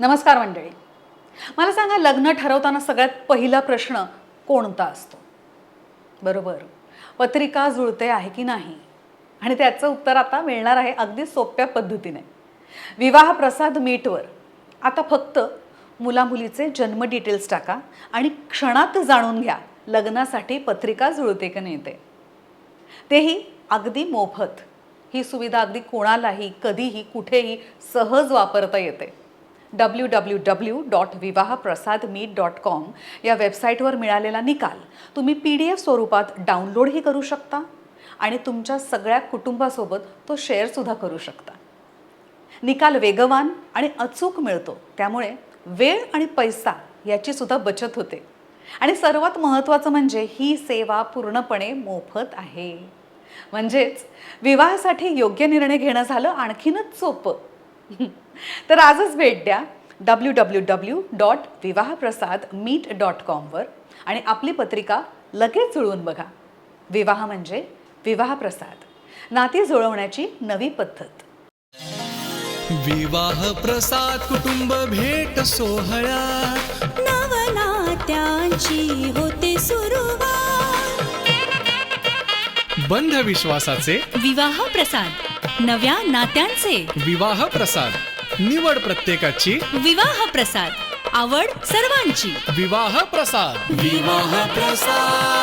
नमस्कार मंडळी. मला सांगा लग्न ठरवताना सगळ्यात पहिला प्रश्न कोणता असतो? बरोबर. पत्रिका जुळते आहे की नाही? आणि त्याचं उत्तर आता मिळणार आहे अगदी सोप्या पद्धतीने. विवाह प्रसाद मीटवर. आता फक्त मुलामुलीचे जन्म डिटेल्स टाका आणि क्षणात जाणून घ्या लग्नासाठी पत्रिका जुळते की नाही ते. तेही अगदी मोफत. ही सुविधा अगदी कोणालाही कधीही कुठेही सहज वापरता येते. डब्ल्यू डब्ल्यू डब्ल्यू डॉट विवाह प्रसाद मीट डॉट कॉम या वेबसाईटवर मिळालेला निकाल. तुम्ही पी डी एफ स्वरूपात डाउनलोडही करू शकता आणि तुमच्या सगळ्या कुटुंबासोबत तो शेअरसुद्धा करू शकता. निकाल वेगवान आणि अचूक मिळतो. त्यामुळे वेळ आणि पैसा याचीसुद्धा बचत होते. आणि सर्वात महत्त्वाचं म्हणजे ही सेवा पूर्णपणे मोफत आहे. म्हणजेच विवाहासाठी योग्य निर्णय घेणं झालं आणखीनच सोपं. तर आजच भेट द्या W W W dot Vivahprasad meet dot कॉमवर आणि आपली पत्रिका लगेच जुळवून बघा. विवाह म्हणजे विवाहप्रसाद. नाती जुळवण्याची नवी पद्धत. विवाह प्रसाद कुटुंब भेट सोहळ्यात नवनात्यांची होते सुरुवात. बंध विश्वासाचे विवाह प्रसाद नव्या नात्यांचे. विवाह प्रसाद निवड प्रत्येकाची. विवाह प्रसाद. आवड सर्वांची. विवाह प्रसाद. विवाह प्रसाद.